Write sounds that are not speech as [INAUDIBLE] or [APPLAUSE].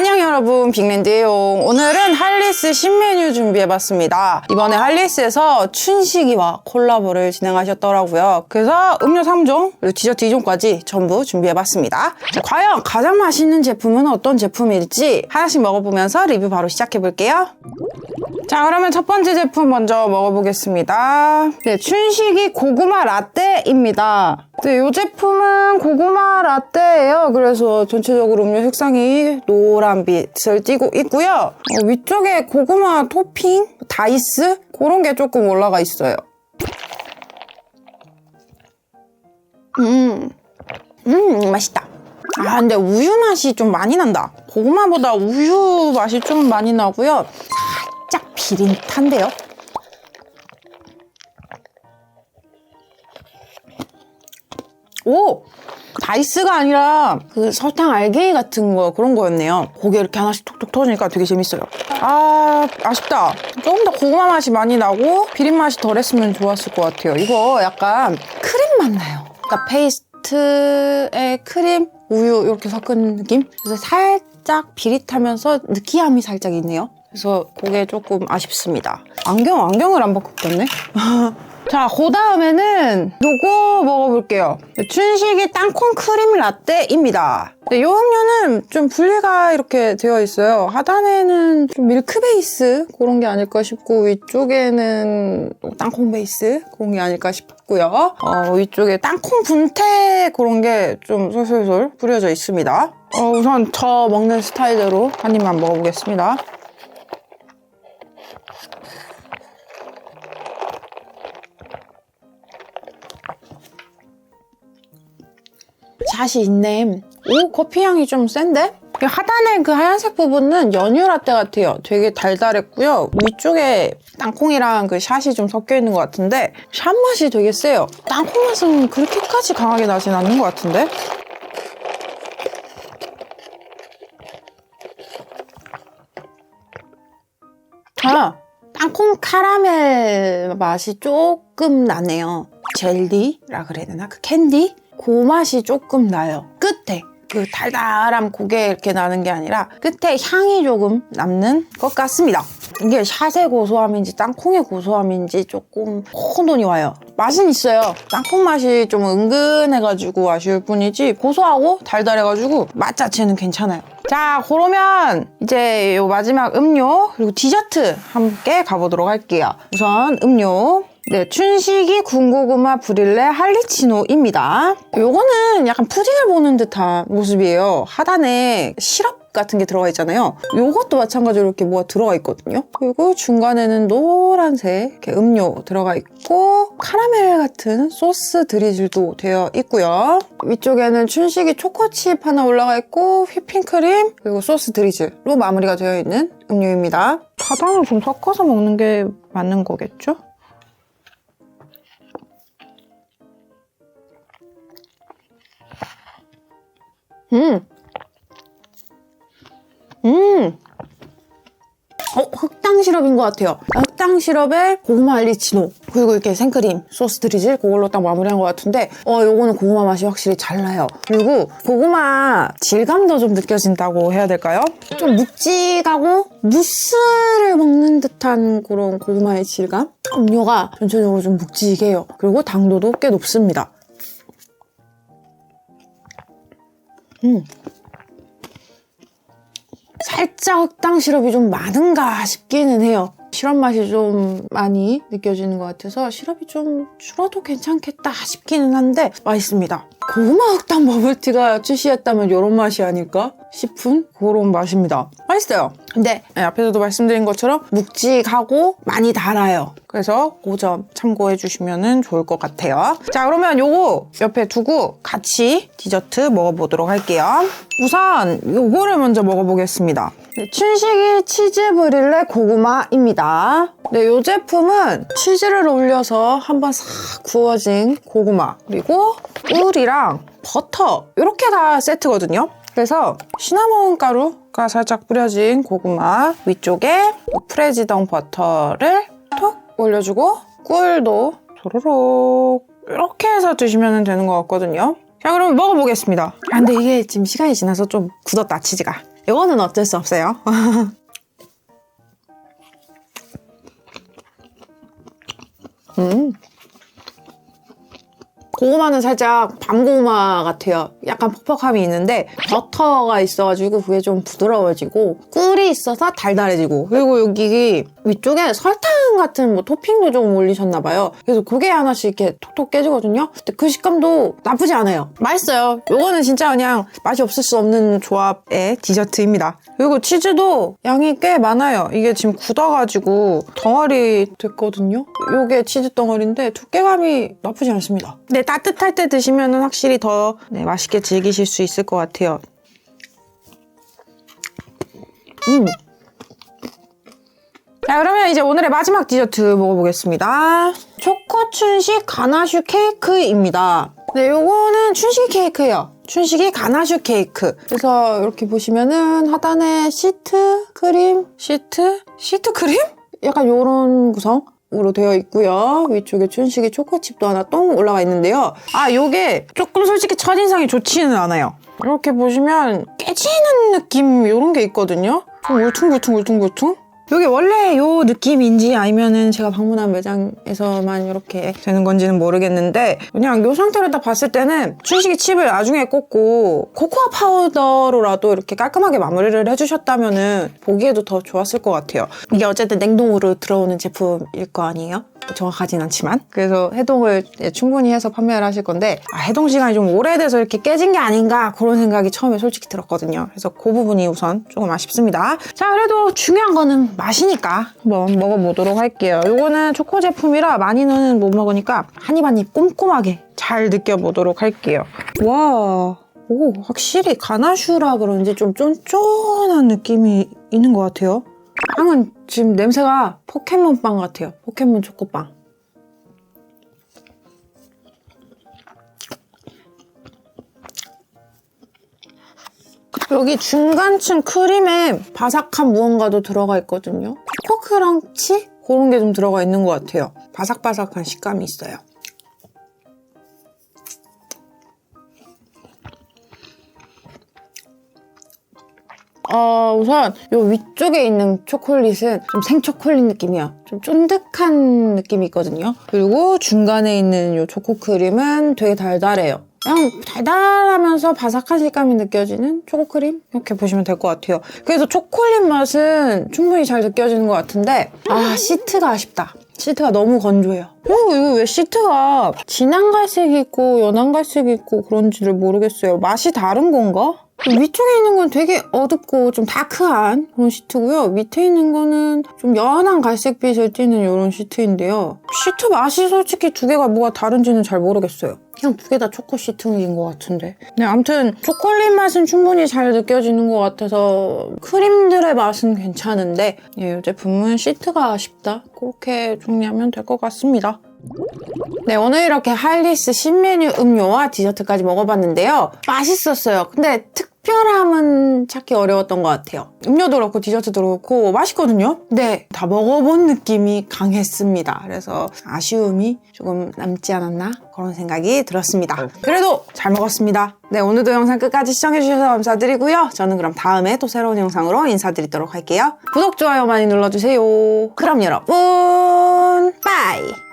안녕 여러분. 빅랜드예요 오늘은 할리스 신메뉴 준비해봤습니다. 이번에 할리스에서 춘식이와 콜라보를 진행하셨더라고요. 그래서 음료 3종 그리고 디저트 2종까지 전부 준비해봤습니다. 자, 과연 가장 맛있는 제품은 어떤 제품일지 하나씩 먹어보면서 리뷰 바로 시작해볼게요. 자 그러면 첫 번째 제품 먼저 먹어보겠습니다. 네 춘식이 고구마 라떼입니다 네, 이 제품은 고구마 라떼예요. 그래서 전체적으로 음료 색상이 노란 빛을 띠고 있고요. 어, 위쪽에 고구마 토핑, 다이스 그런 게 조금 올라가 있어요. 음, 음 맛있다. 아 근데 우유 맛이 좀 많이 난다. 고구마보다 우유 맛이 좀 많이 나고요. 살짝 비릿한데요. 오! 다이스가 아니라 그 설탕 알갱이 같은 거 그런 거였네요. 고개 이렇게 하나씩 톡톡 터지니까 되게 재밌어요. 아 아쉽다. 조금 더 고구마 맛이 많이 나고 비린 맛이 덜했으면 좋았을 것 같아요. 이거 약간 크림 맛 나요. 그러니까 페이스트에 크림, 우유 이렇게 섞은 느낌? 그래서 살짝 비릿하면서 느끼함이 살짝 있네요. 그래서 그게 조금 아쉽습니다. 안경, 안경을 안 벗고 꼈네? [LAUGHS] 자, 그 다음에는 요거 먹어볼게요. 춘식이 땅콩 크림 라떼입니다. 네, 이 음료는 좀 분리가 이렇게 되어 있어요. 하단에는 좀 밀크 베이스 그런 게 아닐까 싶고 위쪽에는 땅콩 베이스 그런 게 아닐까 싶고요. 어, 위쪽에 땅콩 분태 그런 게 좀 솔솔솔 뿌려져 있습니다. 어, 우선 저 먹는 스타일대로 한 입만 먹어보겠습니다. 샷이 있네. 오, 커피 향이 좀 센데? 하단에 그 하얀색 부분은 연유 라떼 같아요. 되게 달달했고요. 위쪽에 땅콩이랑 그 샷이 좀 섞여 있는 것 같은데 샷 맛이 되게 세요. 땅콩 맛은 그렇게까지 강하게 나진 않는 것 같은데? 아, 땅콩 카라멜 맛이 조금 나네요. 젤리라 그래야 되나? 그 캔디? 그 맛이 조금 나요. 끝에 그 달달함 그게 이렇게 나는 게 아니라 끝에 향이 조금 남는 것 같습니다. 이게 샷의 고소함인지 땅콩의 고소함인지 조금 혼돈이 와요. 맛은 있어요. 땅콩 맛이 좀 은근해가지고 아쉬울 뿐이지 고소하고 달달해가지고 맛 자체는 괜찮아요. 자 그러면 이제 요 마지막 음료 그리고 디저트 함께 가보도록 할게요. 우선 음료 네, 춘식이 군고구마 브릴레 할리치노입니다. 요거는 약간 푸딩을 보는 듯한 모습이에요. 하단에 시럽 같은 게 들어가 있잖아요. 요것도 마찬가지로 이렇게 뭐가 들어가 있거든요. 그리고 중간에는 노란색 이렇게 음료 들어가 있고 카라멜 같은 소스 드리즐도 되어 있고요. 위쪽에는 춘식이 초코칩 하나 올라가 있고 휘핑크림 그리고 소스 드리즐로 마무리가 되어 있는 음료입니다. 하단을 좀 섞어서 먹는 게 맞는 거겠죠? 음. 음. 어, 흑당 시럽인 것 같아요. 흑당 시럽에 고구마 알리치노 그리고 이렇게 생크림 소스 드리즐 그걸로 딱 마무리한 것 같은데 어 요거는 고구마 맛이 확실히 잘 나요. 그리고 고구마 질감도 좀 느껴진다고 해야 될까요? 좀 묵직하고 무스를 먹는 듯한 그런 고구마의 질감? 음료가 전체적으로 좀 묵직해요. 그리고 당도도 꽤 높습니다. 음. 살짝 흑당 시럽이 좀 많은가 싶기는 해요. 시럽 맛이 좀 많이 느껴지는 것 같아서 시럽이 좀 줄어도 괜찮겠다 싶기는 한데 맛있습니다. 고구마 흑당 버블티가 출시했다면 이런 맛이 아닐까 싶은 그런 맛입니다. 맛있어요. 근데 앞에서도 말씀드린 것처럼 묵직하고 많이 달아요. 그래서 그 점 참고해 주시면 좋을 것 같아요. 자 그러면 요거 옆에 두고 같이 디저트 먹어보도록 할게요. 우선 요거를 먼저 먹어보겠습니다. 네, 춘식이 치즈 브릴레 고구마입니다. 네, 이 제품은 치즈를 올려서 한번 싹 구워진 고구마 그리고 꿀이랑 버터 이렇게가 세트거든요. 그래서 시나몬 가루가 살짝 뿌려진 고구마 위쪽에 프레지덩 버터를 톡 올려주고 꿀도 도로록 이렇게 해서 드시면 되는 것 같거든요. 자 그럼 먹어보겠습니다. 아, 근데 이게 지금 시간이 지나서 좀 굳었다 치즈가. 이거는 어쩔 수 없어요. [LAUGHS] 음. 고구마는 살짝 밤고구마 같아요. 약간 퍽퍽함이 있는데 버터가 있어가지고 그게 좀 부드러워지고 꿀이 있어서 달달해지고 그리고 여기 위쪽에 설탕 같은 뭐 토핑도 좀 올리셨나 봐요. 그래서 그게 하나씩 이렇게 톡톡 깨지거든요. 근데 그 식감도 나쁘지 않아요. 맛있어요. 요거는 진짜 그냥 맛이 없을 수 없는 조합의 디저트입니다. 그리고 치즈도 양이 꽤 많아요. 이게 지금 굳어가지고 덩어리 됐거든요. 요게 치즈 덩어리인데 두께감이 나쁘지 않습니다. 네, 따뜻할 때 드시면 확실히 더 네, 맛있게 즐기실 수 있을 것 같아요. 음. 자, 그러면 이제 오늘의 마지막 디저트 먹어보겠습니다. 초코 춘식 가나슈 케이크입니다. 네, 요거는 춘식 케이크예요. 춘식이 가나슈 케이크. 그래서 이렇게 보시면은 하단에 시트 크림, 시트, 시트 크림? 약간 요런 구성. 으로 되어 있고요. 위쪽에 춘식이 초코칩도 하나 똥 올라가 있는데요. 아, 요게 조금 솔직히 첫인상이 좋지는 않아요. 이렇게 보시면 깨지는 느낌 이런 게 있거든요. 좀 울퉁불퉁 울퉁불퉁. 이게 원래 요 느낌인지 아니면은 제가 방문한 매장에서만 이렇게 되는 건지는 모르겠는데 그냥 요 상태로 딱 봤을 때는 춘식이 칩을 나중에 꽂고 코코아 파우더로라도 이렇게 깔끔하게 마무리를 해주셨다면은 보기에도 더 좋았을 것 같아요. 이게 어쨌든 냉동으로 들어오는 제품일 거 아니에요? 정확하진 않지만 그래서 해동을 충분히 해서 판매를 하실 건데 아, 해동 시간이 좀 오래돼서 이렇게 깨진 게 아닌가 그런 생각이 처음에 솔직히 들었거든요 그래서 그 부분이 우선 조금 아쉽습니다 자 그래도 중요한 거는 맛이니까 한번 먹어보도록 할게요 요거는 초코 제품이라 많이는 못 먹으니까 한 입 한 입 꼼꼼하게 잘 느껴보도록 할게요 와 오, 확실히 가나슈라 그런지 좀 쫀쫀한 느낌이 있는 것 같아요 빵은 지금 냄새가 포켓몬 빵 같아요. 포켓몬 초코빵. 여기 중간층 크림에 바삭한 무언가도 들어가 있거든요. 코크런치? 그런 게 좀 들어가 있는 것 같아요. 바삭바삭한 식감이 있어요. 어, 우선 요 위쪽에 있는 초콜릿은 좀 생초콜릿 느낌이야. 좀 쫀득한 느낌이 있거든요. 그리고 중간에 있는 요 초코크림은 되게 달달해요. 그냥 달달하면서 바삭한 식감이 느껴지는 초코크림? 이렇게 보시면 될 것 같아요. 그래서 초콜릿 맛은 충분히 잘 느껴지는 것 같은데 아, 시트가 아쉽다. 시트가 너무 건조해요. 어, 이거 왜 시트가 진한 갈색이 있고 연한 갈색이 있고 그런지를 모르겠어요. 맛이 다른 건가? 위쪽에 있는 건 되게 어둡고 좀 다크한 그런 시트고요. 밑에 있는 거는 좀 연한 갈색빛을 띠는 이런 시트인데요. 시트 맛이 솔직히 두 개가 뭐가 다른지는 잘 모르겠어요. 그냥 두 개 다 초코 시트인 것 같은데. 네, 아무튼 초콜릿 맛은 충분히 잘 느껴지는 것 같아서 크림들의 맛은 괜찮은데 예, 이 제품은 시트가 아쉽다. 그렇게 정리하면 될 것 같습니다. 네, 오늘 이렇게 할리스 신메뉴 음료와 디저트까지 먹어봤는데요. 맛있었어요. 근데 특 별함은 찾기 어려웠던 것 같아요. 음료도 그렇고 디저트도 그렇고 맛있거든요. 네, 다 먹어본 느낌이 강했습니다. 그래서 아쉬움이 조금 남지 않았나 그런 생각이 들었습니다. 그래도 잘 먹었습니다. 네, 오늘도 영상 끝까지 시청해주셔서 감사드리고요. 저는 그럼 다음에 또 새로운 영상으로 인사드리도록 할게요. 구독, 좋아요 많이 눌러주세요. 그럼 여러분, 빠이!